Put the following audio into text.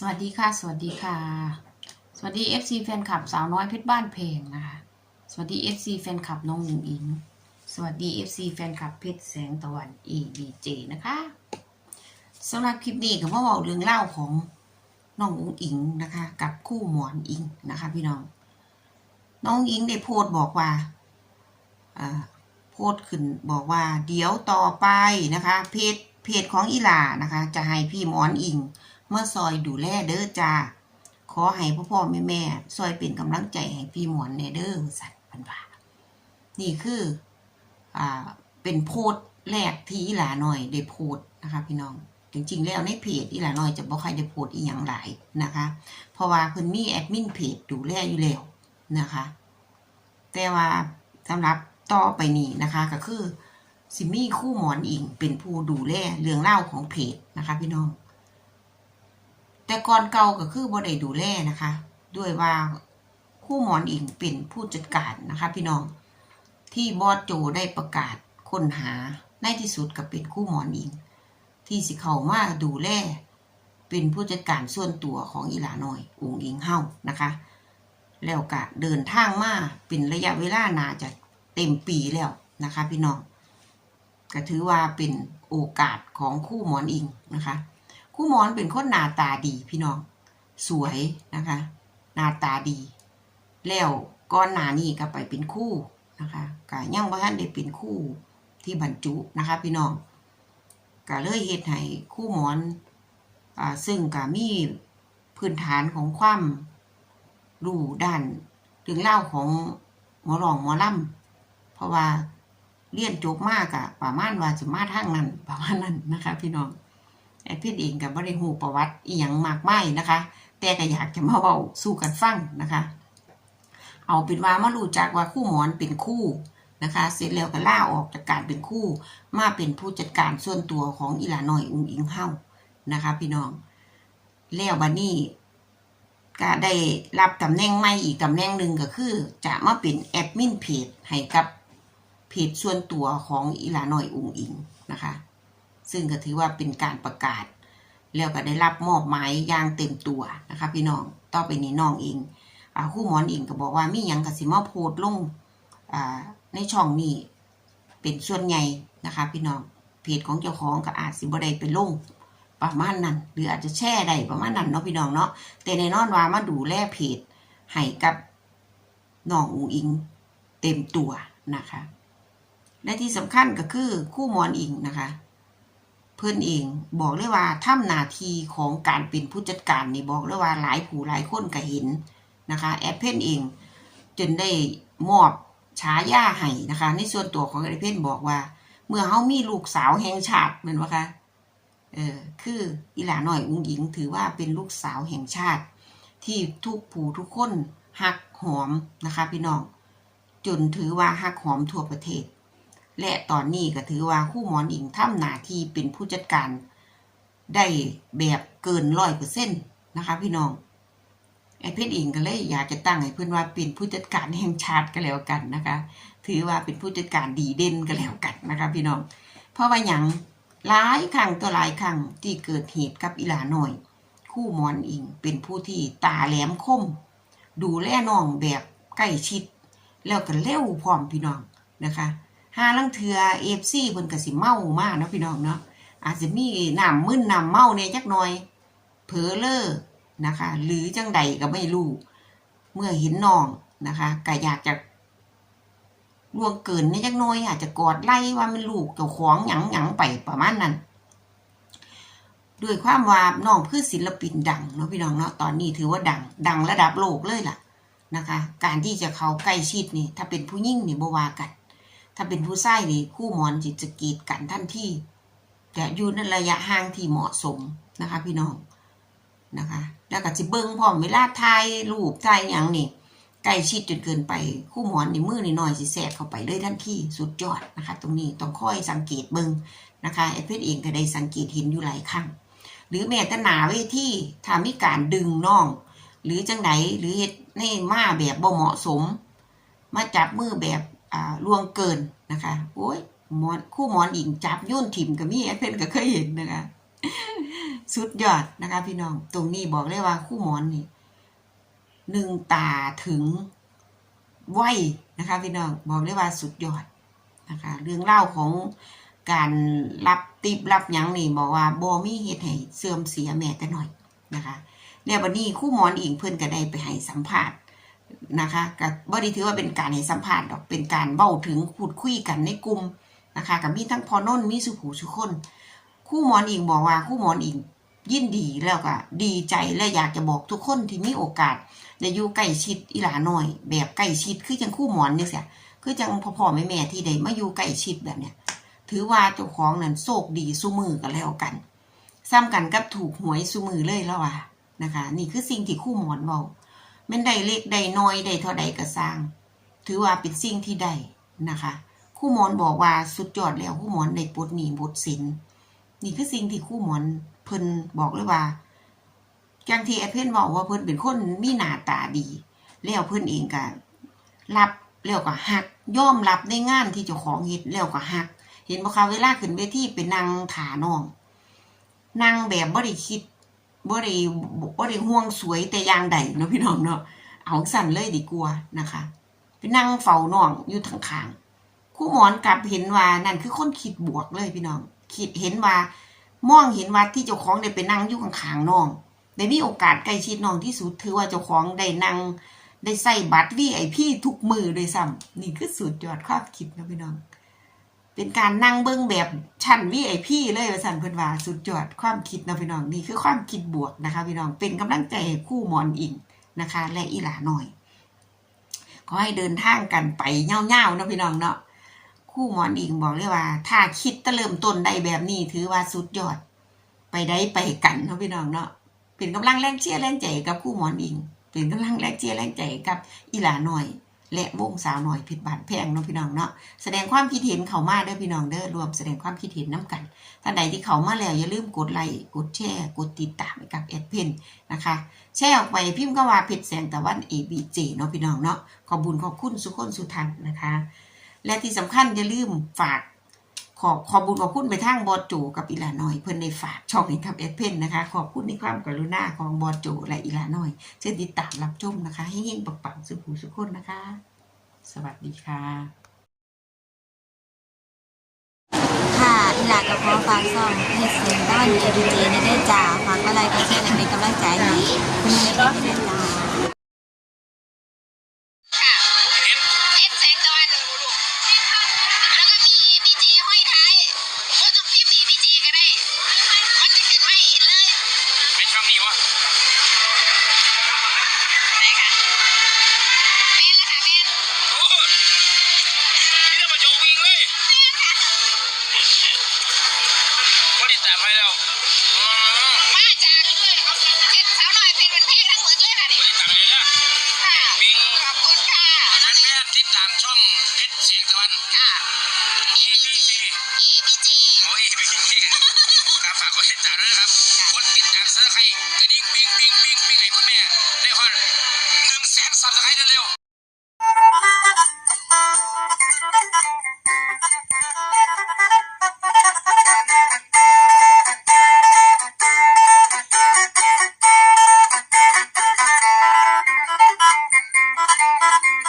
สวัสดีค่ะ สวัสดีค่ะ สวัสดี FC แฟนคลับสาวน้อยเพชรบ้านเพลงนะคะ สวัสดี FC แฟนคลับน้องหญิงอิง สวัสดี FC แฟนคลับเพชรแสงตะวัน EDJ นะคะสำหรับคลิปนี้ก็มาบอกเรื่องเล่าของน้องอุ๋งอิงนะคะ กับคู่หมอนอิงนะคะ พี่น้อง น้องอิงได้โพสต์บอกว่าโพสต์ขึ้นบอกว่า เดี๋ยวต่อไปนะคะ เพจเพจของอีหลานะคะ จะให้พี่หมอนอิง เมื่อซอยดูแลเด้อจ้าขอให้พ่อพ่อแม่แม่ซอยเป็นกำลังใจให้พี่หมอนแน่เด้อสัตว์พันว่านี่คืออ่าเป็นโพสต์แรกที่อีหลาหน่อยได้โพสต์นะคะพี่น้องจริงๆแล้วในเพจอีหลาหน่อยจะบ่ค่อยได้โพสต์อีหยังหลายนะคะ เพราะว่าเพิ่นมีแอดมินเพจดูแลอยู่แล้วนะคะแต่ว่าสำหรับต่อไปนี้นะคะก็คือสิมี่คู่หมอนอิงเป็นผู้ดูแลเรื่องเล่าของเพจนะคะพี่น้อง แต่ก่อนเก่าก็คือบ่ได้ดูแลนะคะ ด้วยว่าคู่หมอนอิงเป็นผู้จัดการนะคะ พี่น้องที่บอสโจได้ประกาศค้นหาในที่สุดก็เป็นคู่หมอนอิง ที่สิเข้ามาดูแลเป็นผู้จัดการส่วนตัวของอีหลาน้อยอุงอิงเฮานะคะ แล้วก็เดินทางมาเป็นระยะเวลานาจะเต็มปีแล้วนะคะ พี่น้องก็ถือว่าเป็นโอกาสของคู่หมอนอิงนะคะ คู่มอนเป็นคนหน้าตาดีพี่น้อง สวยนะคะ หน้าตาดี แล้วก้อนหนานี่ก็ไปเป็นคู่นะคะก็ยังบ่ทันได้เป็นคู่ที่บรรจุนะคะ พี่น้องก็เลยเฮ็ดให้คู่มอนอ่าซึ่งก็มีพื้นฐานของความรู้ด้านถึงเล่าของหมอรองหมอล่ำเพราะว่าเรียนจบมากอะประมาณว่าจะมาทางนั้นประมาณนั้นนะคะ พี่น้อง แอดพิดเองกับบ่ได้หูประวัติอีหยังมากมายนะคะ แต่ก็อยากจะมาเว้าสู่กันฟังนะคะ เอาเป็นว่ามารู้จักว่าคู่หมอนเป็นคู่นะคะ เสร็จแล้วก็ล่าออกจากการเป็นคู่ มาเป็นผู้จัดการส่วนตัวของอีหลาน้อยอุ้งอิงเฮานะคะ พี่น้องแล้วบัดนี้ก็ได้รับตำแหน่งใหม่อีกตำแหน่งหนึ่งก็คือ จะมาเป็นแอดมินเพจให้กับเพจส่วนตัวของอีหลาน้อยอุ้งอิงนะคะ ซึ่งก็ถือว่าเป็นการประกาศ แล้วก็ได้รับมอบหมายอย่างเต็มตัวนะคะพี่น้องต่อไปนี้น้องเองอคู่หมอนเองก็บอกว่ามีหยังกสิมาโพสต์ลงอ่าในช่องนี้เป็นส่วนใหญ่นะคะ พี่น้องเพจของเจ้าของก็อาจสิบ่ได้ไปลงประมาณนั้นหรืออาจจะแช่ได้ประมาณนั้นเนาะพี่น้องเนาะแต่ในนอนว่ามาดูแลเพจให้กับน้องอุงอิงเต็มตัวนะคะ และที่สำคัญก็คือคู่หมอนอิงนะคะ เพื่อนเองบอกเลยว่าทำหนาทีของการเป็นผู้จัดการนี่บอกเลยว่าหลายผู้หลายคนก็เห็นนะคะแอดเพนเอง จนได้มอบฉายาให้นะคะ ในส่วนตัวของแอดเพนบอกว่า เมื่อเขามีลูกสาวแห่งชาติเหมือนว่าคะเออคืออีหลาหน่อยอุ้งหญิงถือว่าเป็นลูกสาวแห่งชาติ ที่ทุกผู้ทุกคนหักหอมนะคะ พี่น้องจนถือว่าหักหอมทั่วประเทศ และตอนนี้ก็ถือว่าคู่หมอนอิงทำหน้าที่เป็นผู้จัดการ ได้แบบเกินร้อยเปอร์เซ็นต์นะคะ พี่น้องไอ้เพชรเองก็เลยอยากจะตั้งให้เพื่อนว่าเป็นผู้จัดการแห่งชาติก็แล้วกันนะคะ ถือว่าเป็นผู้จัดการดีเด่นก็แล้วกันนะคะ พี่น้อง เพราะว่าอย่างหลายครั้งตัวหลายครั้งที่เกิดเหตุกับอีหลาหน่อย คู่หมอนอิงเป็นผู้ที่ตาแหลมคม ดูแลน้องแบบใกล้ชิด แล้วก็เร็วพร้อมพี่น้องนะคะ ห้าลังเทือเอฟซีเพิ่นก็สิเมามากเนาะพี่น้องเนาะอาจจะมีน้ำมึนน้ำเมาเนี่ยจักหน่อยเผลอเลอนะคะ หรือจังใดก็ไม่รู้เมื่อเห็นน้องนะคะก็อยากจะล่วงเกินเนี่ยจักหน่อยอาจจะกอดไล่ว่ามันลูกเจ้าของหยังหยังไปประมาณนั้นด้วยความว่าน้องคือศิลปินดังเนาะพี่น้องเนาะตอนนี้ถือว่าดัง ดังระดับโลกเลยล่ะนะคะ การที่จะเขาใกล้ชิดนี่ ถ้าเป็นผู้ยิ่งนี่บวากัน ถ้าเป็นผู้ชายนี่คู่หมอนจิตจะกีดกันท่านที่แต่อยู่ในระยะห่างที่เหมาะสมนะคะ พี่น้องนะคะ แล้วก็จะเบิ้งพร้อมเวลาถ่ายรูปถ่ายอย่างนี่ใกล้ชิดจนเกินไปคู่หมอนในมือนี่หน่อยสิแสกเข้าไปเลยทันทีสุดยอดนะคะ ตรงนี้ต้องค่อยสังเกตเบิ้งนะคะไอ้เพชรเองก็ได้สังเกตเห็นอยู่หลายครั้งหรือแม้แต่หนาเวทีถามีการดึงน้อง หรือจังไหนหรือเฮ็ดในมาแบบบ่เหมาะสม มาจับมือแบบ ล่วงเกินนะคะโอ้ยหมอนคู่หมอนอิงจับยุ่นถิ่มกับมีแอดเพนก็เคยเห็นนะคะสุดยอดนะคะพี่น้อง ตรงนี้บอกเลยว่า คู่หมอนนี่หนึ่งตาถึงไหวนะคะพี่น้องบอกเลยว่าสุดยอดนะคะเรื่องเล่าของการรับติบรับยังนี่บอกว่าบอมีเหตุให้เสื่อมเสียแม้แต่หน่อยนะคะแล้ววันนี้คู่หมอนอิงเพื่อนก็ได้ไปให้สัมภาษณ์ นะคะก็บ่ได้ถือว่าเป็นการให้สัมภาษณ์ดอกเป็นการเบ้าถึงพูดคุยกันในกลุ่มนะคะกับมีทั้งพอนนมีสุผูสุคนคู่หมอนอิงบอกว่าคู่หมอนอิงยินดีแล้วก็ดีใจและอยากจะบอกทุกคนที่มีโอกาสได้อยู่ใกล้ชิดอีหลาหน่อย แบบใกล้ชิดคือจังคู่หมอนเนี่ยเสียคือจังพ่อแม่แม่ที่ได้มาอยู่ใกล้ชิดแบบเนี้ยถือว่าเจ้าของนั้นโชคดีสู้มือกันแล้วกัน ซ้ำกันกับถูกหวยสู้มือเลยแล้วอะนะคะ นี่คือสิ่งที่คู่หมอนบอก ม่นได้เล็กได้น้อยได้เท่าใดก็สร้าง ถือว่าเป็นสิ่งที่ได้นะคะคู่หมอนบอกว่าสุดยอดแล้วคู่หมอนได้ปลดหนี้บทสินนี่คือสิ่งที่คู่หมอนเพิ่นบอกเลยว่าจังที่แอเพิ่นบอกว่าเพิ่นเป็นคนมีหน้าตาดี แล้วเพิ่นเองก็รับแล้วก็ฮักย่อมรับในงานที่เจ้าของเฮ็ดแล้วก็ฮัก เห็นบ่คะเวลาขึ้นเวทีเป็นนางถาน้องนางแบบบ่ได้คิด บ่ได้บ่ได้ห่วงสวยแต่อย่างใดเนาะพี่น้องเนาะเอาสั่นเลยดีกว่านะคะเป็นนางเฝ้าน้องอยู่ทางข้างคู่หมอนกลับเห็นว่านั่นคือคนคิดบวกเลยพี่น้อง คิดเห็นว่ามองเห็นว่าที่เจ้าของได้ไปนั่งอยู่ข้างๆน้องได้มีโอกาสใกล้ชิดน้องที่สุดถือว่าเจ้าของได้นั่งได้ใส่บัตร VIP ทุกมือเลยซ้ำนี่คือสุดยอดความคิดนะพี่น้อง เป็นการนั่งเบิ้องแบบชั้น VIP เลยว่าสันเพิ่อนว่าสุดยอดความคิดนะพี่น้องนี่คือความคิดบวกนะคะพี่น้องเป็นกำลังใจคู่หมอนอิงนะคะ และอีหลาหน่อยขอให้เดินทางกันไปเง่าๆนะพี่น้องเนาะคู่หมอนอิงบอกเลยว่า ถ้าคิดตะเริ่มต้นได้แบบนี้ถือว่าสุดยอด ไปได้ไปกันเนาะพี่น้องเนาะเป็นกำลังแรงเชียร์แรงใจกับคู่หมอนอิง เป็นกำลังแรงเชียร์แรงใจกับอีหลาหน่อย และวงสาวหน่อยผิดบานแพงเนาะพี่น้องเนาะแสดงความคิดเห็นเขามาเด้อพี่น้องเด้อรวมแสดงความคิดเห็นน้กันท่านใดที่เขามาแล้วอย่าลืมกดไลค์กดแชร์กดติดตามให้กับแอดเพนนะคะ แชร์ออกไปพิมพ์ก็ว่าเพชรแสงตะวัน ABJ เนาะพี่น้องเนาะขอบุญขอบคุณสุขคนสุทันนะคะ และที่สำคัญอย่าลืมฝาก ขอขอบุญขอบคุณไปทางบอสโจกับอีหลาน้อย เพื่อนในฝากช่องนี้กับเอดเพนนะคะ ขอบคุณในความกรุณาของบอสโจและอีหลาน้อยเช่นติดตามรับชมนะคะ ให้เฮงปังๆสุขหูสุขคนนะคะ สวัสดีค่ะ ค่ะอีหลากับพ่อฝากซ่องเฮ็ดเสียงด้านเอดีเจในได้จ่าฝากก็ไลค์ก็แชร์และเป็นกำลังใจให้คุณแม่เฮ็ดเสียงจ้า องเพชรเสียงตะวัน ค่ะ ABC EBG โอ้ย ABC ครับฝากกดติดตามด้วยนะครับกดติดตามเสื้อใครกระดิ่งปิ้งปิ้งปิ้งปิ้งไหนคุณแม่